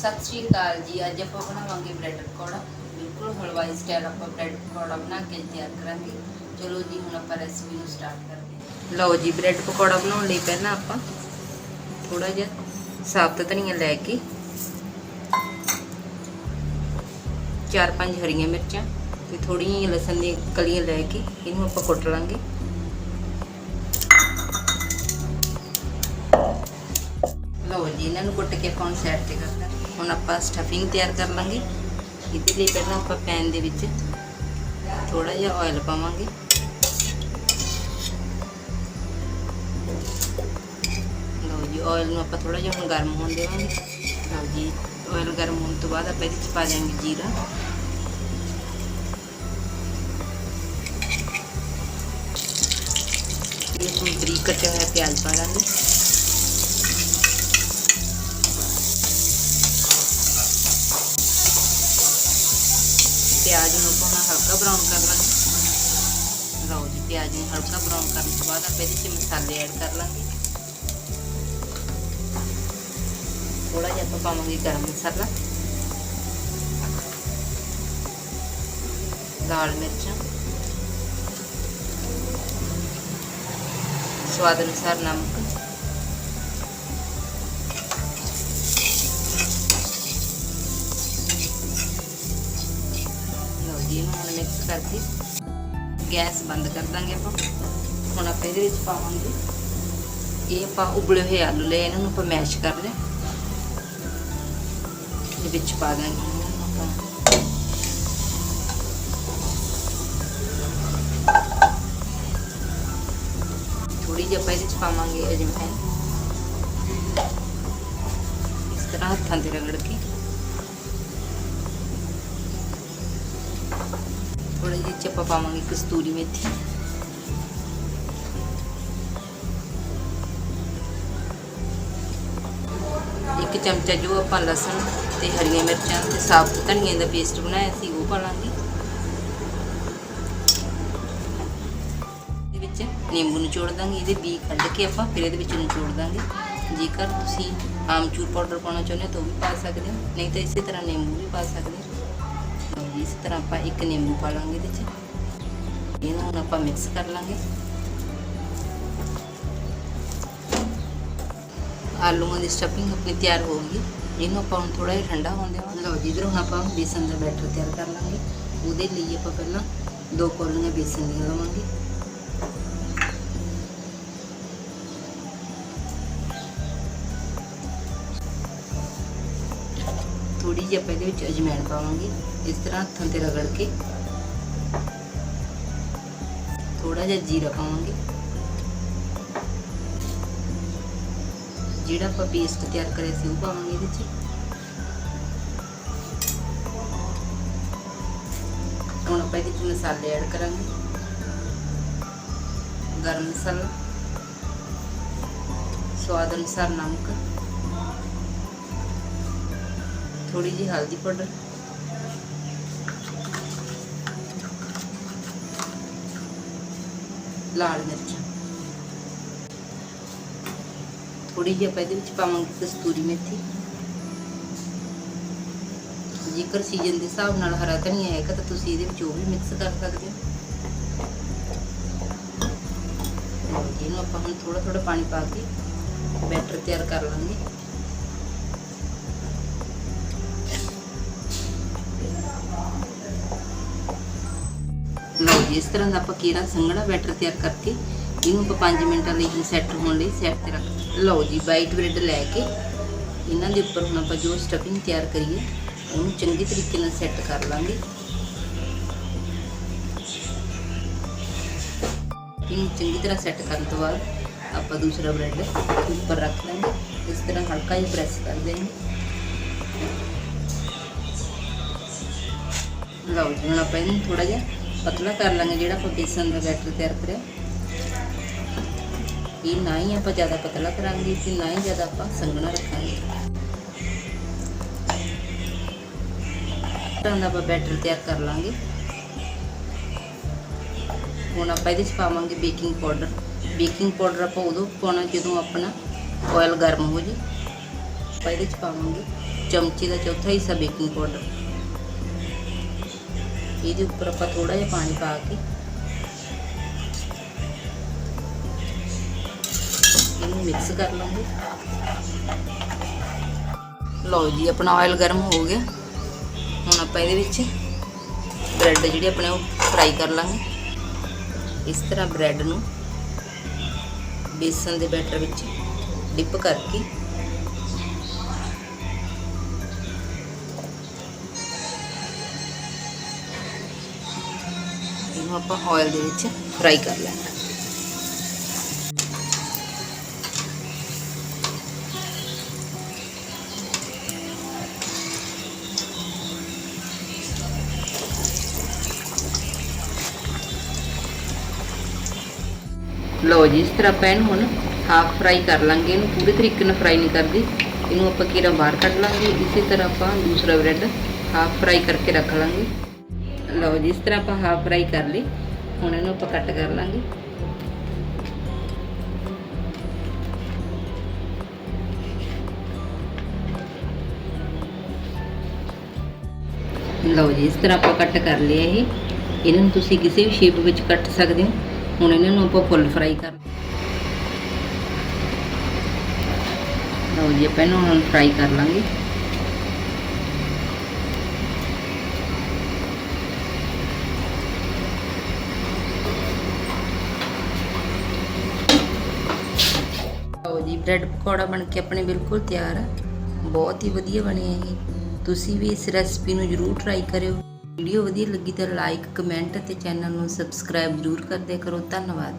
ਸਤਿ ਸ਼੍ਰੀ ਅਕਾਲ ਜੀ। ਅੱਜ ਆਪਾਂ ਬਣਾਵਾਂਗੇ ਬ੍ਰੈਡ ਪਕੌੜਾ। ਬਿਲਕੁਲ ਹਲਵਾਈ ਸਟਾਈਲ ਆਪਾਂ ਬ੍ਰੈਡ ਪਕੌੜਾ ਬਣਾ ਕੇ ਤਿਆਰ ਕਰਾਂਗੇ। ਚਲੋ ਜੀ, ਹੁਣ ਆਪਾਂ ਰੈਸਪੀ ਨੂੰ ਸਟਾਰਟ ਕਰਦੇ ਹਾਂ। ਲਓ ਜੀ, ਬ੍ਰੈਡ ਪਕੌੜਾ ਬਣਾਉਣ ਲਈ ਪਹਿਲਾਂ ਆਪਾਂ ਥੋੜਾ ਜਿਹਾ ਸਾਬਤ ਧਨੀਆ ਲੈ ਕੇ ਚਾਰ ਪੰਜ ਹਰੀਆਂ ਮਿਰਚਾਂ ਤੇ ਥੋੜੀਆਂ ਲਸਣ ਦੀਆਂ ਕਲੀਆਂ ਲੈ ਕੇ ਇਹਨੂੰ ਆਪਾਂ ਕੁੱਟ ਲਾਂਗੇ। ਲਓ ਜੀ, ਇਹਨਾਂ ਨੂੰ ਕੁੱਟ ਕੇ ਆਪਾਂ ਹੁਣ ਸਾਈਡ ਤੇ ਕਰ ਦਾਂਗੇ। ਹੁਣ ਆਪਾਂ ਸਟਫਿੰਗ ਤਿਆਰ ਕਰ ਲਾਂਗੇ। ਇਹਦੇ ਲਈ ਪਹਿਲਾਂ ਆਪਾਂ ਪੈਨ ਦੇ ਵਿੱਚ ਥੋੜਾ ਜਿਹਾ ਆਇਲ ਪਾਵਾਂਗੇ। ਲਓ ਜੀ ਆਇਲ ਨੂੰ ਆਪਾਂ ਥੋੜਾ ਜਿਹਾ ਹੁਣ ਗਰਮ ਹੋਣ ਦੇਵਾਂਗੇ। ਲਓ ਜੀ ਆਇਲ ਗਰਮ ਹੋਣ ਤੋਂ ਬਾਅਦ ਆਪਾਂ ਇਹਦੇ ਵਿੱਚ ਪਾ ਦਾਂਗੇ ਜੀਰਾ। ਇਹ ਨੂੰ ਬਰੀਕ ਕੱਟਿਆ ਹੋਇਆ ਪਿਆਜ਼ ਪਾ ਦਾਂਗੇ ਪਿਆਜ਼ ਨੂੰ ਪਾਉਣਾ ਹਲਕਾ ਬਰਾਊਨ ਕਰ ਲਾਂਗੇ। ਲਓ ਜੀ, ਪਿਆਜ਼ ਨੂੰ ਹਲਕਾ ਬਰਾਊਨ ਕਰਨ ਤੋਂ ਬਾਅਦ ਆਪਾਂ ਇਹਦੇ ਵਿੱਚ ਮਸਾਲੇ ਐਡ ਕਰ ਲਾਂਗੇ। ਥੋੜਾ ਜਿਹਾ ਆਪਾਂ ਪਾਵਾਂਗੇ ਗਰਮ ਮਸਾਲਾ। ਲਾਲ ਮਿਰਚਾਂ। ਸਵਾਦ ਅਨੁਸਾਰ ਨਮਕ। ਲਓ ਇਹਨੂੰ ਹੁਣ ਮਿਕਸ ਕਰਕੇ ਗੈਸ ਬੰਦ ਕਰ ਦਾਂਗੇ ਆਪਾਂ। ਹੁਣ ਆਪਾਂ ਇਹਦੇ ਵਿੱਚ ਪਾਵਾਂਗੇ। ਇਹ ਆਪਾਂ ਉਬਲੇ ਹੋਏ ਆਲੂ ਲਏ, ਇਹਨਾਂ ਨੂੰ ਆਪਾਂ ਮੈਸ਼ ਕਰ ਲਿਆ ਇਹਦੇ ਵਿੱਚ ਪਾ ਦਾਂਗੇ ਆਪਾਂ। ਥੋੜੀ ਜਿਹੀ ਆਪਾਂ ਇਹਦੇ ਵਿੱਚ ਪਾਵਾਂਗੇ ਅਜਵਾਇਣ। ਇਸ ਤਰ੍ਹਾਂ ਹੱਥਾਂ ਤੇ ਰਗੜ ਕੇ। ਥੋੜਾ ਜਿਹਾ ਚ ਆਪਾਂ ਪਾਵਾਂਗੇ ਕਸਤੂਰੀ ਮੇਥੀ। ਇੱਕ ਚਮਚਾ ਜੋ ਆਪਾਂ ਲਸਣ ਤੇ ਹਰੀਆਂ ਮਿਰਚਾਂ ਤੇ ਸਾਬਤ ਧਨੀਏ ਦਾ ਪੇਸਟ ਬਣਾਇਆ ਸੀ, ਉਹ ਪਾ ਲਾਂਗੇ ਇਹਦੇ ਵਿੱਚ ਨਿੰਬੂ ਨਿਚੋੜ ਦਾਂਗੇ, ਇਹਦੇ ਬੀ ਕੱਢ ਕੇ ਆਪਾਂ ਫਿਰ ਇਹਦੇ ਵਿੱਚ ਨਿਚੋੜ ਦਾਂਗੇ। ਜੇਕਰ ਤੁਸੀਂ ਆਮਚੂਰ ਪਾਊਡਰ ਪਾਉਣਾ ਚਾਹੁੰਦੇ ਹੋ ਤਾਂ ਉਹ ਵੀ ਪਾ ਸਕਦੇ ਹੋ, ਨਹੀਂ ਤਾਂ ਇਸੇ ਤਰ੍ਹਾਂ ਨਿੰਬੂ ਵੀ ਪਾ ਸਕਦੇ ਹੋ। ਇਸ ਤਰ੍ਹਾਂ ਆਪਾਂ ਇੱਕ ਨਿੰਬੂ ਪਾ ਲਾਂਗੇ ਇਹਦੇ 'ਚ। ਇਹਨੂੰ ਹੁਣ ਆਪਾਂ ਮਿਕਸ ਕਰ ਲਾਂਗੇ। ਆਲੂਆਂ ਦੀ ਸਟਫਿੰਗ ਆਪਣੀ ਤਿਆਰ ਹੋ ਗਈ। ਇਹਨੂੰ ਆਪਾਂ ਹੁਣ ਥੋੜਾ ਜਿਹਾ ਠੰਡਾ ਹੋਣ ਦੇਵਾਂਗੇ ਲਓ ਜੀ, ਇਧਰ ਹੁਣ ਆਪਾਂ ਬੇਸਨ ਦਾ ਬੈਟਰ ਤਿਆਰ ਕਰ ਲਾਂਗੇ। ਉਹਦੇ ਲਈ ਆਪਾਂ ਪਹਿਲਾਂ ਦੋ ਕੌਲੀਆਂ ਬੇਸਨ ਦੀਆਂ ਲਵਾਂਗੇ। ਥੋੜੀ ਜਿਹੀ ਆਪਾਂ ਇਹਦੇ ਵਿੱਚ ਅਜਵਾਇਣ ਪਾਵਾਂਗੇ। ਇਸ ਤਰ੍ਹਾਂ ਹੱਥਾਂ ਤੇ ਰਗੜ ਕੇ ਥੋੜਾ ਜਿਹਾ ਜੀਰਾ ਪਾਵਾਂਗੇ। ਜਿਹੜਾ ਆਪਾਂ ਪੇਸਟ ਤਿਆਰ ਕਰਿਆ ਸੀ, ਉਹ ਪਾਵਾਂਗੇ ਇਹਦੇ ਵਿੱਚ ਹੁਣ ਆਪਾਂ ਇਹਦੇ 'ਚ ਮਸਾਲੇ ਐਡ ਕਰਾਂਗੇ। ਗਰਮ ਮਸਾਲਾ, ਸਵਾਦ ਅਨੁਸਾਰ ਨਮਕ। ਥੋੜੀ ਜਿਹੀ ਹਲਦੀ ਪਾਊਡਰ। ਲਾਲ ਮਿਰਚ। ਥੋੜੀ ਜਿਹੀ ਆਪਾਂ ਇਹਦੇ ਵਿੱਚ ਪਾਵਾਂਗੇ ਕਸਤੂਰੀ ਮੇਥੀ। ਜੇਕਰ ਸੀਜ਼ਨ ਦੇ ਹਿਸਾਬ ਨਾਲ ਹਰਾ ਧਨੀਆ ਹੈਗਾ ਤਾਂ ਤੁਸੀਂ ਇਹਦੇ ਵਿੱਚ ਉਹ ਵੀ ਮਿਕਸ ਕਰ ਸਕਦੇ ਹੋ। ਇਹਨੂੰ ਆਪਾਂ ਹੁਣ ਥੋੜਾ ਥੋੜਾ ਪਾਣੀ ਪਾ ਕੇ ਬੈਟਰ ਤਿਆਰ ਕਰ ਲਾਂਗੇ। ਲਓ ਜੀ ਇਸ ਤਰ੍ਹਾਂ ਦਾ ਆਪਾਂ ਕੀਰਾ ਸੰਘਣਾ ਬੈਟਰ ਤਿਆਰ ਕਰਕੇ ਇਹਨੂੰ ਆਪਾਂ 5 ਮਿੰਟਾਂ ਲਈ ਸੈੱਟ ਹੋਣ ਲਈ ਸਾਈਡ ਤੇ ਰੱਖ ਲਓ ਜੀ ਵਾਈਟ ਬ੍ਰੈਡ ਲੈ ਕੇ ਇਹਨਾਂ ਦੇ ਉੱਪਰ ਹੁਣ ਆਪਾਂ ਜੋ ਸਟਫਿੰਗ ਤਿਆਰ ਕਰੀਏ, ਉਹਨੂੰ ਚੰਗੀ ਤਰੀਕੇ ਨਾਲ ਸੈੱਟ ਕਰ ਲਾਂਗੇ। ਇਹਨੂੰ ਚੰਗੀ ਤਰ੍ਹਾਂ ਸੈੱਟ ਕਰਨ ਤੋਂ ਬਾਅਦ ਆਪਾਂ ਦੂਸਰਾ ਬ੍ਰੈਡ ਉੱਪਰ ਰੱਖ ਲਾਂਗੇ। ਇਸ ਤਰ੍ਹਾਂ ਹਲਕਾ ਜਿਹਾ ਪ੍ਰੈਸ ਕਰ ਦੇਂਗੇ ਲਓ ਜੀ, ਹੁਣ ਆਪਾਂ ਇਹਨੂੰ ਥੋੜਾ ਜਿਹਾ ਪਤਲਾ ਕਰ ਲਾਂਗੇ ਜਿਹੜਾ ਆਪਾਂ ਬੇਸਨ ਦਾ ਬੈਟਰ ਤਿਆਰ ਕਰਿਆ। ਇਹ ਨਾ ਹੀ ਆਪਾਂ ਜ਼ਿਆਦਾ ਪਤਲਾ ਕਰਾਂਗੇ ਤੇ ਨਾ ਹੀ ਜ਼ਿਆਦਾ ਆਪਾਂ ਸੰਘਣਾ ਰੱਖਾਂਗੇ। ਤਾਂ ਦਾ ਆਪਾਂ ਬੈਟਰ ਤਿਆਰ ਕਰ ਲਾਂਗੇ। ਹੁਣ ਆਪਾਂ ਇਹਦੇ ਚ ਪਾਵਾਂਗੇ ਬੇਕਿੰਗ ਪਾਊਡਰ ਬੇਕਿੰਗ ਪਾਊਡਰ ਆਪਾਂ ਉਦੋਂ ਪਾਉਣਾ ਜਦੋਂ ਆਪਣਾ ਆਇਲ ਗਰਮ ਹੋ ਜੇ। ਆਪਾਂ ਇਹਦੇ ਚ ਪਾਵਾਂਗੇ ਚਮਚੇ ਦਾ ਚੌਥਾ ਹਿੱਸਾ ਬੇਕਿੰਗ ਪਾਊਡਰ ਇਹਦੇ ਉੱਪਰ ਆਪਾਂ ਥੋੜਾ ਜਿਹਾ ਪਾਣੀ ਪਾ ਕੇ ਇਹਨੂੰ ਮਿਕਸ ਕਰ ਲਾਂਗੇ। ਲਓ ਜੀ, ਆਪਣਾ ਆਇਲ ਗਰਮ ਹੋ ਗਿਆ। ਹੁਣ ਆਪਾਂ ਇਹਦੇ ਵਿੱਚ ਬ੍ਰੈਡ ਜਿਹੜੀ ਆਪਣੇ ਉਹ ਫਰਾਈ ਕਰ ਲਾਂਗੇ। ਇਸ ਤਰ੍ਹਾਂ ਬ੍ਰੈਡ ਨੂੰ ਬੇਸਨ ਦੇ ਬੈਟਰ ਵਿੱਚ ਡਿਪ ਕਰਕੇ ਇਹਨੂੰ ਆਪਾਂ ਆਇਲ ਦੇ ਵਿੱਚ ਫਰਾਈ ਕਰ ਲੈਣਾ। ਲਓ ਜੀ, ਇਸ ਤਰ੍ਹਾਂ ਪੈਨ ਹੁਣ ਹਾਫ ਫਰਾਈ ਕਰ ਲਾਂਗੇ। ਇਹਨੂੰ ਪੂਰੇ ਤਰੀਕੇ ਨਾਲ ਫਰਾਈ ਨਹੀਂ ਕਰਦੇ। ਇਹਨੂੰ ਆਪਾਂ ਕੀਰਾ ਬਾਹਰ ਕੱਢ ਲਾਂਗੇ। ਇਸੇ ਤਰ੍ਹਾਂ ਆਪਾਂ ਦੂਸਰਾ ਬ੍ਰੈਡ ਹਾਫ ਫਰਾਈ ਕਰਕੇ ਰੱਖ ਲਾਂਗੇ। ਲਓ ਜਿਸ ਤਰ੍ਹਾਂ ਆਪਾਂ ਹਾਫ ਫਰਾਈ ਕਰ ਲਈ। ਹੁਣ ਇਹਨੂੰ ਆਪਾਂ ਕੱਟ ਕਰ ਲਾਂਗੇ। ਲਓ ਜੀ, ਇਸ ਤਰ੍ਹਾਂ ਆਪਾਂ ਕੱਟ ਕਰ ਲਿਆ ਇਹ। ਇਹਨਾਂ ਨੂੰ ਤੁਸੀਂ ਕਿਸੇ ਵੀ ਸ਼ੇਪ ਵਿੱਚ ਕੱਟ ਸਕਦੇ ਹੋ। ਹੁਣ ਇਹਨਾਂ ਨੂੰ ਆਪਾਂ ਫੁੱਲ ਫਰਾਈ ਕਰ ਲਓ ਜੀ, ਆਪਾਂ ਇਹਨੂੰ ਹੁਣ ਫਰਾਈ ਕਰ ਲਾਂਗੇ। ਲਓ ਜੀ। ਬ੍ਰੈਡ ਪਕੌੜਾ ਬਣ ਕੇ ਆਪਣੇ ਬਿਲਕੁਲ ਤਿਆਰ ਆ। ਬਹੁਤ ਹੀ ਵਧੀਆ ਬਣੇ ਹੈ ਇਹ। ਤੁਸੀਂ ਵੀ ਇਸ ਰੈਸਪੀ ਨੂੰ ਜਰੂਰ ਟਰਾਈ ਕਰਿਓ। ਵੀਡੀਓ ਵਧੀਆ ਲੱਗੀ ਤਾਂ ਲਾਈਕ ਕਮੈਂਟ ਅਤੇ ਚੈਨਲ ਨੂੰ ਸਬਸਕ੍ਰਾਈਬ ਜਰੂਰ ਕਰਦੇ ਕਰੋ। ਧੰਨਵਾਦ।